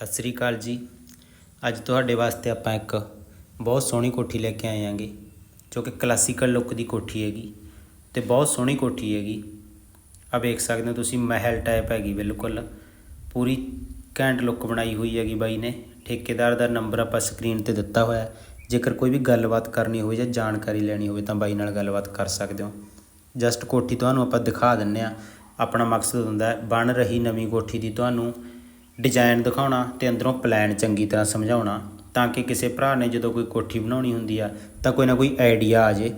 ਸਤਿ ਸ੍ਰੀ ਅਕਾਲ ਜੀ। ਅੱਜ ਤੁਹਾਡੇ ਵਾਸਤੇ ਆਪਾਂ ਇੱਕ ਬਹੁਤ ਸੋਹਣੀ ਕੋਠੀ ਲੈ ਕੇ ਆਏ ਆਂਗੇ ਜੋ ਕਿ ਕਲਾਸੀਕਲ ਲੁੱਕ ਦੀ ਕੋਠੀ ਹੈਗੀ ਤੇ ਬਹੁਤ ਸੋਹਣੀ ਕੋਠੀ ਹੈਗੀ। ਆ ਵੇਖ ਸਕਦੇ ਹੋ ਤੁਸੀਂ, ਮਹਿਲ ਟਾਈਪ ਹੈਗੀ ਬਿਲਕੁਲ। ਪੂਰੀ ਘੈਂਟ ਲੁੱਕ ਬਣਾਈ ਹੋਈ ਹੈਗੀ ਬਾਈ ਨੇ। ਠੇਕੇਦਾਰ ਦਾ ਨੰਬਰ ਆਪਾਂ ਸਕਰੀਨ ਤੇ ਦਿੱਤਾ ਹੋਇਆ। ਜੇਕਰ ਕੋਈ ਵੀ ਗੱਲਬਾਤ ਕਰਨੀ ਹੋਵੇ ਜਾਂ ਜਾਣਕਾਰੀ ਲੈਣੀ ਹੋਵੇ ਤਾਂ ਬਾਈ ਨਾਲ ਗੱਲਬਾਤ ਕਰ ਸਕਦੇ ਹੋ। ਜਸਟ ਕੋਠੀ ਤੁਹਾਨੂੰ ਆਪਾਂ ਦਿਖਾ ਦਿੰਨੇ ਆ। ਆਪਣਾ ਮਕਸਦ ਹੁੰਦਾ ਬਣ ਰਹੀ ਨਵੀਂ ਕੋਠੀ ਦੀ ਤੁਹਾਨੂੰ ਡਿਜ਼ਾਈਨ ਦਿਖਾਉਣਾ ਤੇ ਅੰਦਰੋਂ ਪਲਾਨ ਚੰਗੀ ਤਰ੍ਹਾਂ ਸਮਝਾਉਣਾ ਤਾਂ ਕਿ ਕਿਸੇ ਭਰਾ ਨੇ ਜਦੋਂ ਕੋਈ ਕੋਠੀ ਬਣਾਉਣੀ ਹੁੰਦੀ ਆ ਤਾਂ ਕੋਈ ਨਾ ਕੋਈ ਆਈਡੀਆ ਆ ਜੇ।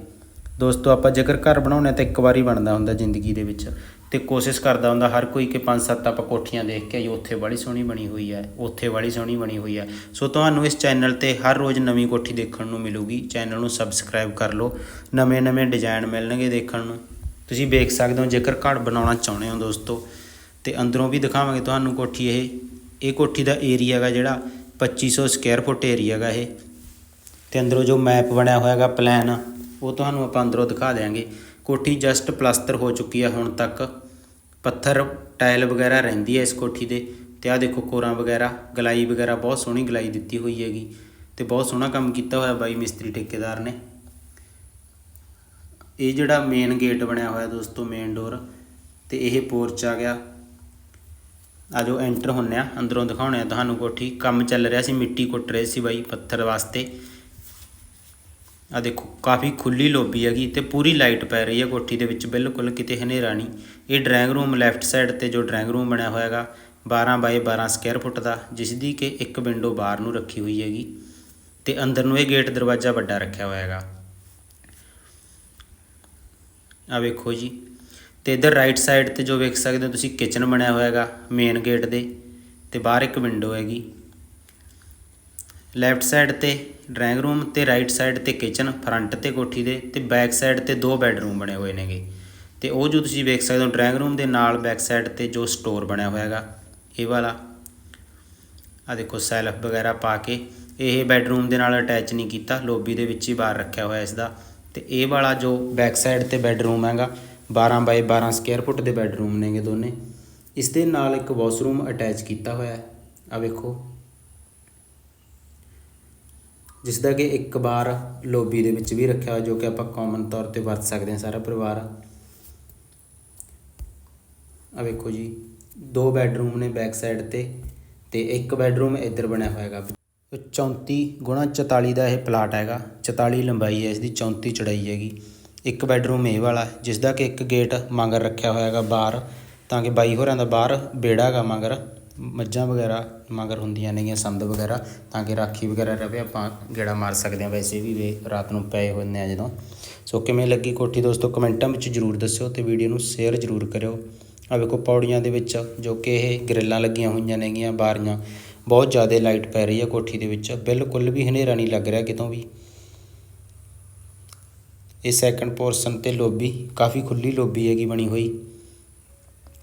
ਦੋਸਤੋ, ਆਪਾਂ ਜੇਕਰ ਘਰ ਬਣਾਉਣਾ ਤਾਂ ਇੱਕ ਵਾਰੀ ਬਣਦਾ ਹੁੰਦਾ ਜ਼ਿੰਦਗੀ ਦੇ ਵਿੱਚ ਤੇ ਕੋਸ਼ਿਸ਼ ਕਰਦਾ ਹੁੰਦਾ ਹਰ ਕੋਈ ਕਿ ਪੰਜ ਸੱਤ ਆਪਾਂ ਕੋਠੀਆਂ ਦੇਖ ਕੇ ਆਈ ਉੱਥੇ ਬੜੀ ਸੋਹਣੀ ਬਣੀ ਹੋਈ ਹੈ ਉੱਥੇ ਬੜੀ ਸੋਹਣੀ ਬਣੀ ਹੋਈ ਹੈ ਸੋ ਤੁਹਾਨੂੰ ਇਸ ਚੈਨਲ ਤੇ ਹਰ ਰੋਜ਼ ਨਵੀਂ ਕੋਠੀ ਦੇਖਣ ਨੂੰ ਮਿਲੂਗੀ। ਚੈਨਲ ਨੂੰ ਸਬਸਕ੍ਰਾਈਬ ਕਰ ਲਓ। ਨਵੇਂ-ਨਵੇਂ ਡਿਜ਼ਾਈਨ ਮਿਲਣਗੇ ਦੇਖਣ ਨੂੰ। ਤੁਸੀਂ ਵੇਖ ਸਕਦੇ ਹੋ ਜੇਕਰ ਘਰ ਬਣਾਉਣਾ ਚਾਹੁੰਦੇ ਹੋ ਦੋਸਤੋ ਤੇ ਅੰਦਰੋਂ ਵੀ ਦਿਖਾਵਾਂਗੇ ਤੁਹਾਨੂੰ ਕੋਠੀ ਇਹ। ਇਹ ਕੋਠੀ ਦਾ ਏਰੀਆ ਹੈਗਾ ਜਿਹੜਾ 2500 ਸਕੁਅਰ ਫੁੱਟ ਏਰੀਆ ਹੈਗਾ ਇਹ। ਤੇ ਅੰਦਰੋਂ ਜੋ ਮੈਪ ਬਣਿਆ ਹੋਇਆ ਹੈਗਾ ਪਲਾਨ ਉਹ ਤੁਹਾਨੂੰ ਆਪਾਂ ਅੰਦਰੋਂ ਦਿਖਾ ਦੇਾਂਗੇ ਕੋਠੀ ਜਸਟ ਪਲਸਤਰ ਹੋ ਚੁੱਕੀ ਹੈ ਹੁਣ ਤੱਕ। ਪੱਥਰ ਟਾਇਲ ਵਗੈਰਾ ਰਹਿੰਦੀ ਹੈ ਇਸ ਕੋਠੀ ਦੇ। ਤੇ ਆ ਦੇਖੋ ਕੋਰਾਂ ਵਗੈਰਾ, ਗਲਾਈ ਵਗੈਰਾ, ਬਹੁਤ ਸੋਹਣੀ ਗਲਾਈ ਦਿੱਤੀ ਹੋਈ ਹੈਗੀ। ਤੇ ਬਹੁਤ ਸੋਹਣਾ ਕੰਮ ਕੀਤਾ ਹੋਇਆ ਬਾਈ ਮਿਸਤਰੀ ਠੇਕੇਦਾਰ ਨੇ। ਇਹ ਜਿਹੜਾ ਮੇਨ ਗੇਟ ਬਣਿਆ ਹੋਇਆ ਦੋਸਤੋ ਮੇਨ ਡੋਰ ਤੇ ਇਹ ਪੋਰਚ ਆ ਗਿਆ। ਆ ਜੋ ਐਂਟਰ ਹੁੰਨੇ ਆ, ਅੰਦਰੋਂ ਦਿਖਾਉਣੇ ਆ ਤੁਹਾਨੂੰ ਕੋਠੀ। ਕੰਮ ਚੱਲ ਰਿਹਾ ਸੀ, ਮਿੱਟੀ ਕੁੱਟ ਰਹੇ ਸੀ ਬਾਈ ਪੱਥਰ ਵਾਸਤੇ। ਆ ਦੇਖੋ, ਕਾਫੀ ਖੁੱਲੀ ਲੋਬੀ ਹੈਗੀ, ਤੇ ਪੂਰੀ ਲਾਈਟ ਪੈ ਰਹੀ ਹੈ ਕੋਠੀ ਦੇ ਵਿੱਚ, ਬਿਲਕੁਲ ਕਿਤੇ ਹਨੇਰਾ ਨਹੀਂ। ਇਹ ਡਰਾਇੰਗ ਰੂਮ ਲੈਫਟ ਸਾਈਡ ਤੇ ਜੋ ਡਰਾਇੰਗ ਰੂਮ ਬਣਿਆ ਹੋਇਆ ਹੈਗਾ 12 ਬਾਈ 12 ਸਕੁਅਰ ਫੁੱਟ ਦਾ ਜਿਸ ਦੀ ਕਿ ਇੱਕ ਵਿੰਡੋ ਬਾਹਰ ਨੂੰ ਰੱਖੀ ਹੋਈ ਹੈਗੀ, ਤੇ ਅੰਦਰ ਨੂੰ ਇਹ ਗੇਟ ਦਰਵਾਜ਼ਾ ਵੱਡਾ ਰੱਖਿਆ ਹੋਇਆ ਹੈਗਾ। ਆ ਵੇਖੋ ਜੀ ਤੇ ਇਧਰ ਰਾਈਟ ਸਾਈਡ ਤੇ ਜੋ ਵੇਖ ਸਕਦੇ ਹੋ ਤੁਸੀਂ ਕਿਚਨ ਬਣਿਆ ਹੋਇਆ ਹੈਗਾ ਮੇਨ ਗੇਟ ਦੇ, ਤੇ ਬਾਹਰ ਇੱਕ ਵਿੰਡੋ ਹੈਗੀ। ਲੈਫਟ ਸਾਈਡ ਤੇ ਡਰਾਇੰਗ ਰੂਮ ਤੇ ਰਾਈਟ ਸਾਈਡ ਤੇ ਕਿਚਨ ਫਰੰਟ ਤੇ ਕੋਠੀ ਦੇ, ਤੇ ਬੈਕ ਸਾਈਡ ਤੇ ਦੋ ਬੈੱਡਰੂਮ ਬਣੇ ਹੋਏ ਨੇਗੇ। ਤੇ ਉਹ ਜੋ ਤੁਸੀਂ ਵੇਖ ਸਕਦੇ ਹੋ ਡਰਾਇੰਗ ਰੂਮ ਦੇ ਨਾਲ ਬੈਕ ਸਾਈਡ ਤੇ ਜੋ ਸਟੋਰ ਬਣਿਆ ਹੋਇਆ ਹੈਗਾ ਇਹ ਵਾਲਾ। ਆ ਦੇਖੋ ਸੈਲਫ ਵਗੈਰਾ ਪਾ ਕੇ, ਇਹ ਬੈੱਡਰੂਮ ਦੇ ਨਾਲ ਅਟੈਚ ਨਹੀਂ ਕੀਤਾ ਲੋਬੀ ਦੇ ਵਿੱਚ ਹੀ ਬਾਹਰ ਰੱਖਿਆ ਹੋਇਆ ਇਸ ਦਾ ਤੇ ਇਹ ਵਾਲਾ ਜੋ ਬੈਕ ਸਾਈਡ ਤੇ ਬੈੱਡਰੂਮ ਹੈਗਾ 12 ਬਾਈ 12 ਸਕੁਅਰ ਫੁੱਟ ਦੇ ਬੈੱਡਰੂਮ ਨੇਗੇ ਦੋਨੇ। ਇਸ ਦੇ ਨਾਲ ਇੱਕ ਵਾਸ਼ਰੂਮ ਅਟੈਚ ਕੀਤਾ ਹੋਇਆ ਹੈ। ਆ ਵੇਖੋ। ਜਿਸ ਦਾ ਕਿ ਇੱਕ ਵਾਰ ਲੋਬੀ ਦੇ ਵਿੱਚ ਵੀ ਰੱਖਿਆ ਹੋਇਆ, ਜੋ ਕਿ ਆਪਾਂ ਕਾਮਨ ਤੌਰ ਤੇ ਵਰਤ ਸਕਦੇ ਹਾਂ ਸਾਰਾ ਪਰਿਵਾਰ। ਆ ਵੇਖੋ ਜੀ। ਦੋ ਬੈੱਡਰੂਮ ਨੇ ਬੈਕ ਸਾਈਡ ਤੇ ਤੇ ਇੱਕ ਬੈੱਡਰੂਮ ਇੱਧਰ ਬਣਿਆ ਹੋਇਆ ਹੈਗਾ। 34 ਗੁਣਾ 44 ਦਾ ਇਹ ਪਲਾਟ ਹੈਗਾ। 44 ਲੰਬਾਈ ਹੈ, ਇਸ ਦੀ 34 ਚੜਾਈ ਹੈਗੀ। ਇੱਕ ਬੈਡਰੂਮ ਇਹ ਵਾਲਾ ਜਿਸ ਦਾ ਕਿ ਇੱਕ ਗੇਟ ਮਗਰ ਰੱਖਿਆ ਹੋਇਆ ਹੈਗਾ ਬਾਹਰ, ਤਾਂ ਕਿ ਬਾਈ ਹੋਰਾਂ ਦਾ ਬਾਹਰ ਬੇੜਾ ਹੈਗਾ ਮਗਰ, ਮੱਝਾਂ ਵਗੈਰਾ ਮਗਰ ਹੁੰਦੀਆਂ ਨੇਗੀਆਂ, ਸੰਦ ਵਗੈਰਾ, ਤਾਂ ਕਿ ਰਾਖੀ ਵਗੈਰਾ ਰਵੇ, ਆਪਾਂ ਗੇੜਾ ਮਾਰ ਸਕਦੇ ਹਾਂ। ਵੈਸੇ ਵੀ ਵੇ ਰਾਤ ਨੂੰ ਪਏ ਹੁੰਦੇ ਆ ਜਦੋਂ। ਸੋ ਕਿਵੇਂ ਲੱਗੀ ਕੋਠੀ ਦੋਸਤੋ, ਕਮੈਂਟਾਂ ਵਿੱਚ ਜਰੂਰ ਦੱਸਿਓ ਤੇ ਵੀਡੀਓ ਨੂੰ ਸ਼ੇਅਰ ਜਰੂਰ ਕਰਿਓ। ਆ ਵੇਖੋ ਪੌੜੀਆਂ ਦੇ ਵਿੱਚ, ਜੋ ਕਿ ਇਹ ਗ੍ਰਿਲਾਂ ਲੱਗੀਆਂ ਹੋਈਆਂ ਨੇਗੀਆਂ ਬਾਰੀਆਂ ਬਹੁਤ ਜ਼ਿਆਦਾ ਲਾਈਟ ਪੈ ਰਹੀ ਹੈ ਕੋਠੀ ਦੇ ਵਿੱਚ। ਬਿਲਕੁਲ ਵੀ ਹਨੇਰਾ ਨਹੀਂ ਲੱਗ ਰਿਹਾ ਕਿਤੋਂ ਵੀ। ਇਹ ਸੈਕੰਡ ਪੋਰਸ਼ਨ ਤੇ ਲੋਬੀ ਕਾਫੀ ਖੁੱਲੀ ਲੋਬੀ ਹੈਗੀ ਬਣੀ ਹੋਈ।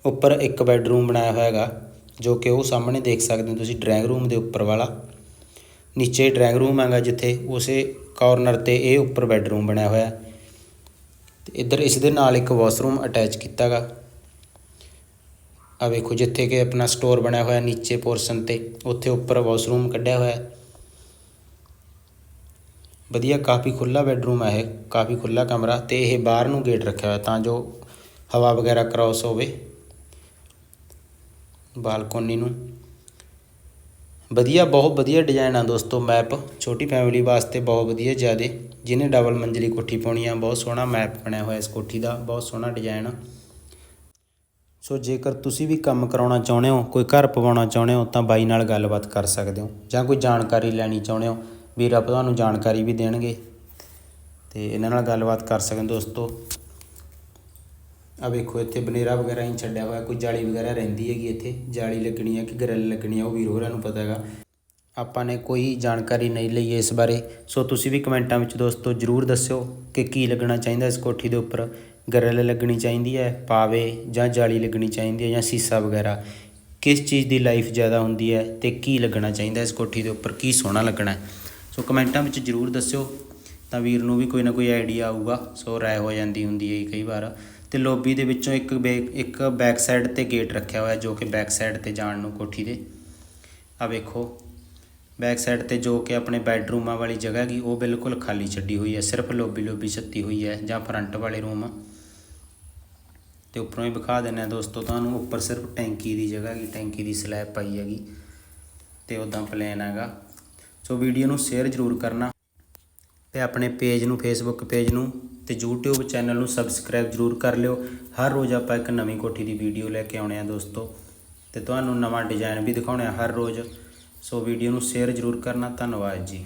ਉੱਪਰ ਇੱਕ ਬੈਡਰੂਮ ਬਣਾਇਆ ਹੋਇਆ ਹੈਗਾ ਜੋ ਕਿ ਉਹ ਸਾਹਮਣੇ ਦੇਖ ਸਕਦੇ ਹੋ ਤੁਸੀਂ ਡਰਾਇੰਗ ਰੂਮ ਦੇ ਉੱਪਰ ਵਾਲਾ। ਨੀਚੇ ਡਰਾਇੰਗ ਰੂਮ ਹੈਗਾ ਜਿੱਥੇ ਉਸੇ ਕਾਰਨਰ ਤੇ ਇਹ ਉੱਪਰ ਬੈਡਰੂਮ ਬਣਿਆ ਹੋਇਆ। ਤੇ ਇੱਧਰ ਇਸ ਦੇ ਨਾਲ ਇੱਕ ਵਾਸ਼ਰੂਮ ਅਟੈਚ ਕੀਤਾ ਹੈਗਾ ਆ ਵੇਖੋ, ਜਿੱਥੇ ਕਿ ਆਪਣਾ ਸਟੋਰ ਬਣਿਆ ਹੋਇਆ ਨੀਚੇ ਪੋਰਸ਼ਨ ਤੇ, ਉੱਥੇ ਉੱਪਰ ਵਾਸ਼ਰੂਮ ਕੱਢਿਆ ਹੋਇਆ। ਵਧੀਆ ਕਾਫੀ ਖੁੱਲਾ ਬੈਡਰੂਮ ਹੈ ਇਹ, ਕਾਫੀ ਖੁੱਲਾ ਕਮਰਾ ਤੇ ਇਹ ਬਾਹਰ ਨੂੰ ਗੇਟ ਰੱਖਿਆ ਹੋਇਆ ਤਾਂ ਜੋ ਹਵਾ ਵਗੈਰਾ ਕ੍ਰਾਸ ਹੋਵੇ ਬਾਲਕੋਨੀ ਨੂੰ। ਵਧੀਆ, ਬਹੁਤ ਵਧੀਆ ਡਿਜ਼ਾਈਨ ਆ ਦੋਸਤੋ ਮੈਪ ਛੋਟੀ ਫੈਮਿਲੀ ਵਾਸਤੇ ਬਹੁਤ ਵਧੀਆ ਜਿਆਦੇ, ਜਿਹਨੇ ਡਬਲ ਮੰਜ਼ਲੀ ਕੋਠੀ ਪਾਉਣੀ ਆ, ਬਹੁਤ ਸੋਹਣਾ ਮੈਪ ਬਣਿਆ ਹੋਇਆ ਇਸ ਕੋਠੀ ਦਾ, ਬਹੁਤ ਸੋਹਣਾ ਡਿਜ਼ਾਈਨ ਆ। ਸੋ ਜੇਕਰ ਤੁਸੀਂ ਵੀ ਕੰਮ ਕਰਾਉਣਾ ਚਾਹੁੰਦੇ ਹੋ, ਕੋਈ ਘਰ ਪਵਾਉਣਾ ਚਾਹੁੰਦੇ ਹੋ, ਤਾਂ ਬਾਈ ਨਾਲ ਗੱਲਬਾਤ ਕਰ ਸਕਦੇ ਹੋ, ਜਾਂ ਕੋਈ ਜਾਣਕਾਰੀ ਲੈਣੀ ਚਾਹੁੰਦੇ ਹੋ ਵੀਰ ਆਪ ਤੁਹਾਨੂੰ ਜਾਣਕਾਰੀ ਵੀ ਦੇਣਗੇ। ਤੇ ਇਹਨਾਂ ਨਾਲ ਗੱਲਬਾਤ ਕਰ ਸਕਣ ਦੋਸਤੋ। ਆ ਵੇਖੋ, ਇੱਥੇ ਬਨੇਰਾ ਵਗੈਰਾ ਹੀ ਛੱਡਿਆ ਹੋਇਆ, ਕੋਈ ਜਾਲੀ ਵਗੈਰਾ ਰਹਿੰਦੀ ਹੈਗੀ ਇੱਥੇ। ਜਾਲੀ ਲੱਗਣੀ ਹੈ ਕਿ ਗ੍ਰਿਲ ਲੱਗਣੀ ਹੈ ਉਹ ਵੀਰ ਹੋਰਾਂ ਨੂੰ ਪਤਾ ਹੈਗਾ। ਆਪਾਂ ਨੇ ਕੋਈ ਜਾਣਕਾਰੀ ਨਹੀਂ ਲਈ ਇਸ ਬਾਰੇ। ਸੋ ਤੁਸੀਂ ਵੀ ਕਮੈਂਟਾਂ ਵਿੱਚ ਦੋਸਤੋ ਜਰੂਰ ਦੱਸਿਓ ਕਿ ਕੀ ਲੱਗਣਾ ਚਾਹੀਦਾ ਇਸ ਕੋਠੀ ਦੇ ਉੱਪਰ। ਗ੍ਰਿਲ ਲੱਗਣੀ ਚਾਹੀਦੀ ਹੈ, ਪਾਵੇ ਜਾਂ ਜਾਲੀ ਲੱਗਣੀ ਚਾਹੀਦੀ ਹੈ ਜਾਂ ਸੀਸਾ ਵਗੈਰਾ। ਕਿਸ ਚੀਜ਼ ਦੀ ਲਾਈਫ ਜ਼ਿਆਦਾ ਹੁੰਦੀ ਹੈ ਤੇ ਕੀ ਲੱਗਣਾ ਚਾਹੀਦਾ ਇਸ ਕੋਠੀ ਦੇ ਉੱਪਰ, ਕੀ ਸੋਹਣਾ ਲੱਗਣਾ ਹੈ। ਸੋ ਕਮੈਂਟਾਂ ਵਿੱਚ ਜਰੂਰ ਦੱਸਿਓ, ਤਾਂ ਵੀਰ ਨੂੰ ਵੀ ਕੋਈ ਨਾ ਕੋਈ ਆਈਡੀਆ ਆਊਗਾ। ਸੋ ਰਾਏ ਹੋ ਜਾਂਦੀ ਹੁੰਦੀ ਹੈ ਕਈ ਵਾਰ। ਤੇ ਲੋਬੀ ਦੇ ਵਿੱਚੋਂ ਇੱਕ ਬੇ- ਇੱਕ ਬੈਕ ਸਾਈਡ ਤੇ ਗੇਟ ਰੱਖਿਆ ਹੋਇਆ, ਜੋ ਕਿ ਬੈਕ ਸਾਈਡ ਤੇ ਜਾਣ ਨੂੰ ਕੋਠੀ ਦੇ। ਆ ਵੇਖੋ ਬੈਕ ਸਾਈਡ ਤੇ ਜੋ ਕਿ ਆਪਣੇ ਬੈੱਡਰੂਮਾਂ ਵਾਲੀ ਜਗ੍ਹਾ ਹੈਗੀ, ਉਹ ਬਿਲਕੁਲ ਖਾਲੀ ਛੱਡੀ ਹੋਈ ਹੈ। ਸਿਰਫ ਲੋਬੀ ਲੋਬੀ ਛੱਤੀ ਹੋਈ ਹੈ, ਜਾਂ ਫਰੰਟ ਵਾਲੇ ਰੂਮ ਤੇ ਉੱਪਰੋਂ ਹੀ ਵਿਖਾ ਦਿੰਦੇ ਆ ਦੋਸਤੋ ਤੁਹਾਨੂੰ, ਉੱਪਰ ਸਿਰਫ ਟੈਂਕੀ ਦੀ ਜਗ੍ਹਾ ਹੈਗੀ, ਟੈਂਕੀ ਦੀ ਸਲੈਬ ਪਾਈ ਹੈਗੀ। ਤੇ ਉਦਾਂ ਪਲੇਨ ਹੈਗਾ। ਸੋ ਵੀਡੀਓ ਨੂੰ ਸ਼ੇਅਰ ਜ਼ਰੂਰ ਕਰਨਾ ਤੇ ਆਪਣੇ ਪੇਜ ਨੂੰ ਫੇਸਬੁੱਕ ਪੇਜ ਨੂੰ ਤੇ YouTube ਚੈਨਲ ਨੂੰ ਸਬਸਕ੍ਰਾਈਬ ਜ਼ਰੂਰ ਕਰ ਲਿਓ। ਹਰ ਰੋਜ਼ ਆਪਾਂ ਇੱਕ ਨਵੀਂ ਕੋਠੀ ਦੀ ਵੀਡੀਓ ਲੈ ਕੇ ਆਉਣੇ ਆ ਦੋਸਤੋ ਤੇ ਤੁਹਾਨੂੰ ਨਵਾਂ ਡਿਜ਼ਾਈਨ ਵੀ ਦਿਖਾਉਣੇ ਆ ਹਰ ਰੋਜ਼। ਸੋ ਵੀਡੀਓ ਨੂੰ ਸ਼ੇਅਰ ਜ਼ਰੂਰ ਕਰਨਾ। ਧੰਨਵਾਦ ਜੀ।